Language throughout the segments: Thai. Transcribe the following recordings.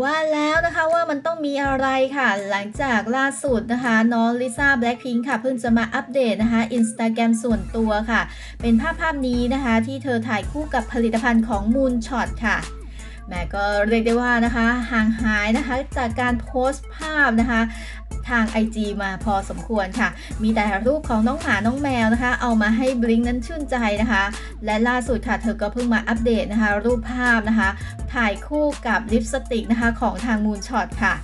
ว่าแล้วนะคะว่ามันต้องมีอะไรค่ะ หลังจากล่าสุดนะคะ น้องลิซ่าแบล็คพิงค่ะเพิ่งจะมาอัปเดตนะคะอินสตาแกรมส่วนตัวค่ะ เป็นภาพภาพนี้นะคะ ที่เธอถ่ายคู่กับผลิตภัณฑ์ของ Moonshot ค่ะแม่ก็เรียกได้ว่านะคะห่างหายนะคะจากการโพสต์ภาพนะคะ ทาง IG มาพอสมควรค่ะ มีแต่รูปของน้องหมาน้องแมวนะคะ เอามาให้บลิงนั้นชื่นใจนะคะ และล่าสุดค่ะเธอก็เพิ่งมาอัปเดตนะคะ รูปภาพนะคะ ถ่ายคู่กับลิปสติกนะคะของทางมูนช็อตค่ะ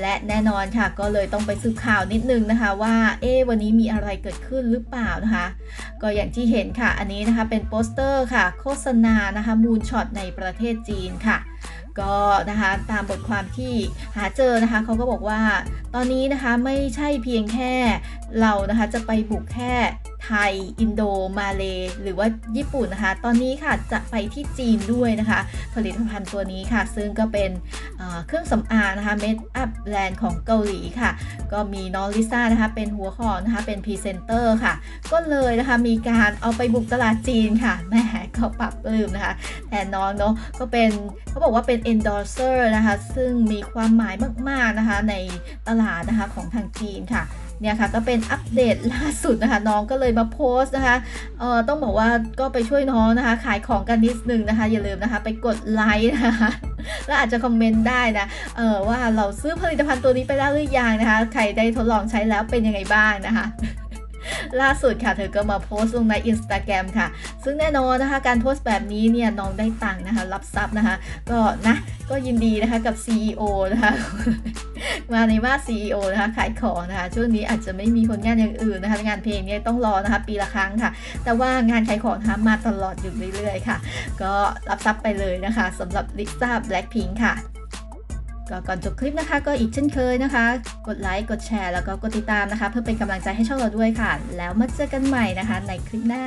และแน่นอนค่ะก็เลยต้องไปสืบข่าวนิดนึงนะคะว่าเอ๊วันนี้มีอะไรเกิดขึ้นหรือเปล่านะคะ ก็อย่างที่เห็นค่ะอันนี้นะคะเป็นโปสเตอร์ค่ะ โฆษณานะคะมูนช็อตในประเทศจีนค่ะ ก็นะคะตามบทความที่หาเจอนะคะเขาก็บอกว่า ตอนนี้นะคะไม่ใช่เพียงแค่ เรานะคะจะไปบุกแค่ไทย อินโด มาเล หรือว่าญี่ปุ่นนะคะ ตอนนี้ค่ะจะไปที่จีนด้วยนะคะ ผลิตภัณฑ์ตัวนี้ค่ะ ซึ่งก็เป็นเครื่องสำอางนะคะเมคอัพแบรนด์ของเกาหลีค่ะ ก็มีน้องลิซ่านะคะ เป็นหัวข้อนะคะ เป็นพรีเซนเตอร์ค่ะ ก็เลยนะคะมีการเอาไปบุกตลาดจีนค่ะแหม่ก็ปรับปลื้มนะคะแทนน้องเนาะก็เป็นเขาบอกว่าเป็น endorser นะคะ ซึ่งมีความหมายมากๆนะคะในตลาดนะคะของทางจีนค่ะ เนี่ยค่ะก็เป็นอัปเดตล่าสุดนะคะ น้องก็เลยมาโพสต์นะคะเอ่อต้องบอกว่าก็ไปช่วยน้องนะคะ ขายของกันนิดนึงนะคะ อย่าลืมนะคะ ไปกดไลค์นะคะแล้วอาจจะคอมเมนต์ได้นะเออว่าเราซื้อผลิตภัณฑ์ตัวนี้ไปแล้วหรือยังนะคะ ใครได้ทดลองใช้แล้วเป็นยังไงบ้างนะคะล่าสุดค่ะ เธอก็มาโพสต์ลงใน Instagram ค่ะ ซึ่งแน่นอนนะคะการโพสต์แบบนี้เนี่ยน้องได้ตังค์นะคะ รับทรัพย์นะคะ ก็นะก็ยินดีนะคะกับ CEO นะคะ มาในมา CEO นะคะขายของนะคะช่วงนี้อาจจะไม่มีผลงานอย่างอื่นนะคะงานเพลงเนี่ยต้องรอนะคะปีละครั้งค่ะ แต่ว่างานขายของนะคะมาตลอดอยู่เรื่อยๆค่ะ ก็รับทรัพย์ไปเลยนะคะสำหรับลิซ่าแบล็ k พิงค่ะก็ก่อนจบคลิปนะคะ ก็อีกเช่นเคยนะคะ กดไลค์ กดแชร์ แล้วก็กดติดตามนะคะ เพื่อเป็นกำลังใจให้ช่องเราด้วยค่ะ แล้วมาเจอกันใหม่นะคะในคลิปหน้า